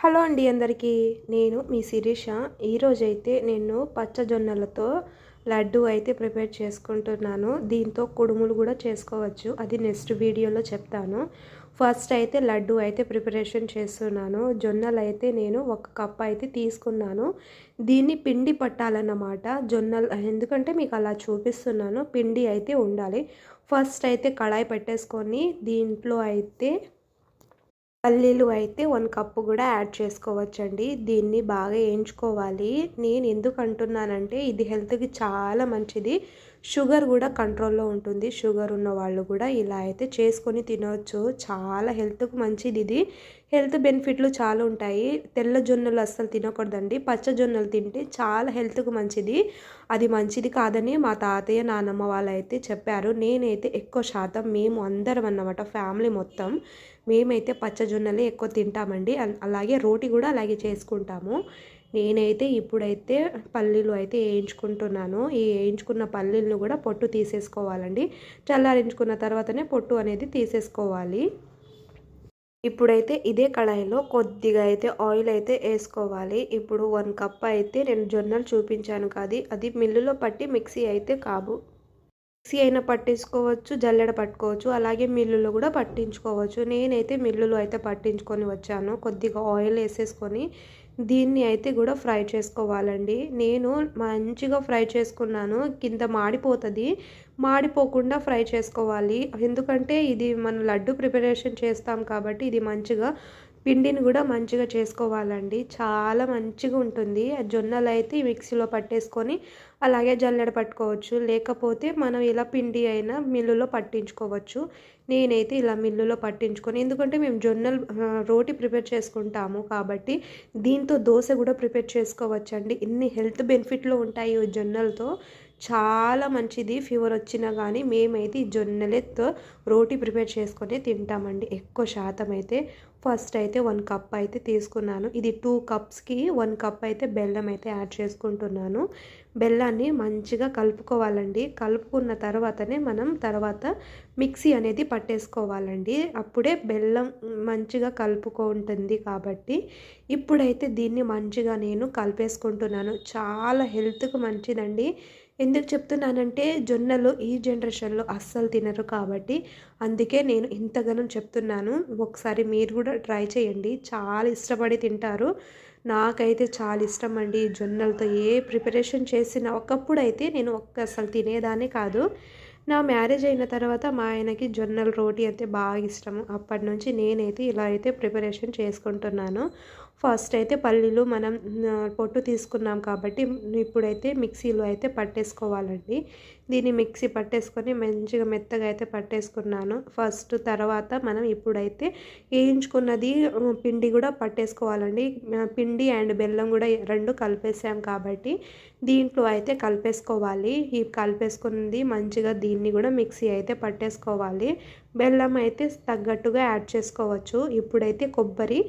Hello అండి అందరికీ. నేను మీ శిరీష. ఈరోజైతే నేను పచ్చజొన్నలతో లడ్డు అయితే ప్రిపేర్ చేసుకుంటున్నాను. దీంతో కుడుములు కూడా చేసుకోవచ్చు. అది నెక్స్ట్ వీడియోలో చెప్తాను. ఫస్ట్ అయితే లడ్డు అయితే ప్రిపరేషన్ చేస్తున్నాను. జొన్నలు అయితే నేను ఒక కప్ అయితే తీసుకున్నాను. దీన్ని పిండి పట్టాలన్నమాట. జొన్నలు ఎందుకంటే మీకు అలా చూపిస్తున్నాను. పిండి అయితే ఉండాలి. ఫస్ట్ అయితే కళాయి పెట్టేసుకొని దీంట్లో అయితే పల్లీలు అయితే వన్ కప్పు కూడా యాడ్ చేసుకోవచ్చండి. దీన్ని బాగా వేయించుకోవాలి నేను ఎందుకు అంటున్నానంటే ఇది హెల్త్కి చాలా మంచిది. షుగర్ కూడా కంట్రోల్లో ఉంటుంది. షుగర్ ఉన్న వాళ్ళు కూడా ఇలా అయితే చేసుకొని తినవచ్చు చాలా హెల్త్కు మంచిది ఇది. హెల్త్ బెనిఫిట్లు చాలా ఉంటాయి. తెల్ల జొన్నలు అస్సలు తినకూడదండి. పచ్చ జొన్నలు తింటే చాలా హెల్త్కు మంచిది. అది మంచిది కాదని మా తాతయ్య నానమ్మ వాళ్ళు అయితే చెప్పారు. నేనైతే ఎక్కువ శాతం మేము అందరం అన్నమాట ఫ్యామిలీ మొత్తం మేమైతే పచ్చజొన్నలే ఎక్కువ తింటామండి. అలాగే రోటి కూడా అలాగే చేసుకుంటాము. నేనైతే ఇప్పుడైతే పల్లీలు అయితే వేయించుకుంటున్నాను. ఈ వేయించుకున్న పల్లీలను కూడా పొట్టు తీసేసుకోవాలండి. చల్లారించుకున్న తర్వాతనే పొట్టు అనేది తీసేసుకోవాలి. ఇప్పుడైతే ఇదే కళాయిలో కొద్దిగా అయితే ఆయిల్ అయితే వేసుకోవాలి. ఇప్పుడు వన్ కప్ అయితే నేను జొన్నలు చూపించాను కాదు అది మిల్లులో పట్టి మిక్సీ అయితే కాబు మిక్సీ అయినా పట్టించుకోవచ్చు జల్లెడ పట్టుకోవచ్చు అలాగే మిల్లులో కూడా పట్టించుకోవచ్చు. నేనైతే మిల్లులో అయితే పట్టించుకొని వచ్చాను. కొద్దిగా ఆయిల్ వేసేసుకొని దీన్ని అయితే కూడా ఫ్రై చేసుకోవాలండి. నేను మంచిగా ఫ్రై చేసుకున్నాను. కింద మాడిపోతుంది. మాడిపోకుండా ఫ్రై చేసుకోవాలి. ఎందుకంటే ఇది మనం లడ్డు ప్రిపరేషన్ చేస్తాం కాబట్టి ఇది మంచిగా పిండిని కూడా మంచిగా చేసుకోవాలండి. చాలా మంచిగా ఉంటుంది. జొన్నలు అయితే మిక్సీలో పట్టేసుకొని అలాగే జల్లెడ పట్టుకోవచ్చు. లేకపోతే మనం ఇలా పిండి అయినా మిల్లులో పట్టించుకోవచ్చు. నేనైతే ఇలా మిల్లులో పట్టించుకొని ఎందుకంటే మేము జొన్నలు రోటి ప్రిపేర్ చేసుకుంటాము కాబట్టి దీంతో దోశ కూడా ప్రిపేర్ చేసుకోవచ్చండి. ఇన్ని హెల్త్ బెనిఫిట్లు ఉంటాయి జొన్నలతో. చాలా మంచిది. ఫీవర్ వచ్చినా కానీ మేమైతే ఈ జొన్నలతో రోటీ ప్రిపేర్ చేసుకొని తింటామండి. ఎక్కువ శాతం అయితే ఫస్ట్ అయితే వన్ కప్ అయితే తీసుకున్నాను. ఇది టూ కప్స్కి వన్ కప్ అయితే బెల్లం అయితే యాడ్ చేసుకుంటున్నాను. బెల్లాన్ని మంచిగా కలుపుకోవాలండి. కలుపుకున్న తర్వాతనే మనం తర్వాత మిక్సీ అనేది పట్టేసుకోవాలండి. అప్పుడే బెల్లం మంచిగా కలుపుకుంటుంది కాబట్టి. ఇప్పుడైతే దీన్ని మంచిగా నేను కలిపేసుకుంటున్నాను. చాలా హెల్త్కి మంచిదండి. ఎందుకు చెప్తున్నానంటే జొన్నలు ఈ జనరేషన్లో అస్సలు తినరు కాబట్టి. అందుకే నేను ఇంతగానో చెప్తున్నాను. ఒకసారి మీరు కూడా ట్రై చేయండి. చాలా ఇష్టపడి తింటారు. నాకైతే చాలా ఇష్టం అండి జొన్నలతో. ఏ ప్రిపరేషన్ చేసిన ఒకప్పుడు అయితే నేను ఒక్క అసలు తినేదాన్ని కాదు. నా మ్యారేజ్ అయిన తర్వాత మా ఆయనకి జొన్నల రోటీ అయితే బాగా ఇష్టము. అప్పటి నుంచి నేనైతే ఇలా అయితే ప్రిపరేషన్ చేసుకుంటున్నాను. ఫస్ట్ అయితే పల్లీలు మనం పొట్టు తీసుకున్నాం కాబట్టి ఇప్పుడైతే మిక్సీలో అయితే పట్టేసుకోవాలండి. దీన్ని మిక్సీ పట్టేసుకొని మంచిగా మెత్తగా అయితే పట్టేసుకున్నాను. ఫస్ట్ తర్వాత మనం ఇప్పుడైతే వేయించుకున్నది పిండి కూడా పట్టేసుకోవాలండి. పిండి అండ్ బెల్లం కూడా రెండు కలిపేసాం కాబట్టి దీంట్లో అయితే కలిపేసుకోవాలి. ఈ కలిపేసుకున్నది మంచిగా దీన్ని కూడా మిక్సీ అయితే పట్టేసుకోవాలి. బెల్లం అయితే తగ్గట్టుగా యాడ్ చేసుకోవచ్చు. ఇప్పుడైతే కొబ్బరి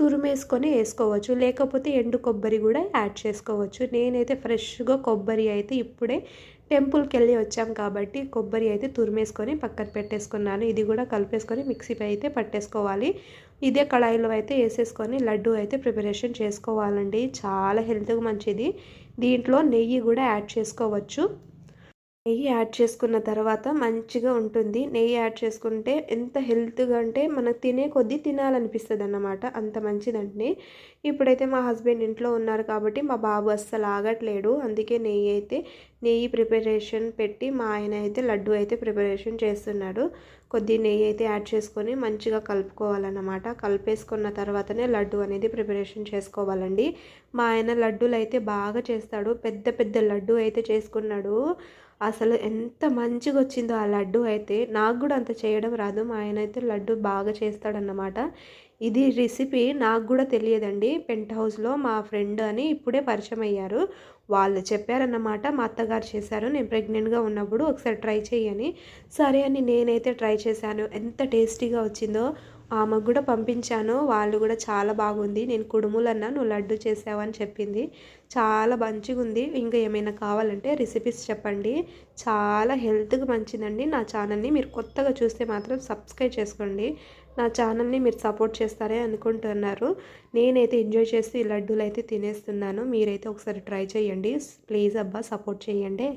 తురుమేసుకొని వేసుకోవచ్చు. లేకపోతే ఎండు కొబ్బరి కూడా యాడ్ చేసుకోవచ్చు. నేనైతే ఫ్రెష్గా కొబ్బరి అయితే ఇప్పుడే టెంపుల్కి వెళ్ళి వచ్చాం కాబట్టి కొబ్బరి అయితే తురిమేసుకొని పక్కన పెట్టేసుకున్నాను. ఇది కూడా కలిపేసుకొని మిక్సీపై అయితే పట్టేసుకోవాలి. ఇదే కళాయిలో అయితే వేసేసుకొని లడ్డు అయితే ప్రిపరేషన్ చేసుకోవాలండి. చాలా హెల్త్కి మంచిది. దీంట్లో నెయ్యి కూడా యాడ్ చేసుకోవచ్చు. నెయ్యి యాడ్ చేసుకున్న తర్వాత మంచిగా ఉంటుంది. నెయ్యి యాడ్ చేసుకుంటే ఎంత హెల్త్గా అంటే మనకు తినే కొద్దీ తినాలనిపిస్తుంది అన్నమాట అంత మంచిదండి. ఇప్పుడైతే మా హస్బెండ్ ఇంట్లో ఉన్నారు కాబట్టి మా బాబు అస్సలు ఆగట్లేడు. అందుకే నెయ్యి అయితే నెయ్యి ప్రిపరేషన్ పెట్టి మా ఆయన అయితే లడ్డు అయితే ప్రిపరేషన్ చేస్తున్నాడు. కొద్ది నెయ్యి అయితే యాడ్ చేసుకొని మంచిగా కలుపుకోవాలన్నమాట. కలిపేసుకున్న తర్వాతనే లడ్డు అనేది ప్రిపరేషన్ చేసుకోవాలండి. మా ఆయన లడ్డూలు అయితే బాగా చేస్తాడు. పెద్ద పెద్ద లడ్డు అయితే చేసుకున్నాడు. అసలు ఎంత మంచిగా వచ్చిందో ఆ లడ్డు అయితే నాకు కూడా అంత చేయడం రాదు. మా ఆయన అయితే లడ్డు బాగా చేస్తాడన్నమాట. ఇది రెసిపీ నాకు కూడా తెలియదండి. పెంట్ హౌస్లో మా ఫ్రెండ్ అని ఇప్పుడే పరిచయం అయ్యారు. వాళ్ళు చెప్పారన్నమాట మా అత్తగారు చేశారు నేను ప్రెగ్నెంట్గా ఉన్నప్పుడు ఒకసారి ట్రై చేయని సరే అని నేనైతే ట్రై చేశాను. ఎంత టేస్టీగా వచ్చిందో ఆమెకు కూడా పంపించాను. వాళ్ళు కూడా చాలా బాగుంది. నేను కుడుములన్నా నువ్వు లడ్డు చేసావని చెప్పింది. చాలా మంచిగా ఉంది ఇంకా ఏమైనా కావాలంటే రెసిపీస్ చెప్పండి. చాలా హెల్త్కి మంచిదండి. నా ఛానల్ని మీరు కొత్తగా చూస్తే మాత్రం సబ్స్క్రైబ్ చేసుకోండి. నా ఛానల్ని మీరు సపోర్ట్ చేస్తారే అనుకుంటున్నారు. నేనైతే ఎంజాయ్ చేస్తూ ఈ లడ్డూలు అయితే తినేస్తున్నాను. మీరైతే ఒకసారి ట్రై చేయండి. ప్లీజ్ అబ్బా సపోర్ట్ చేయండి.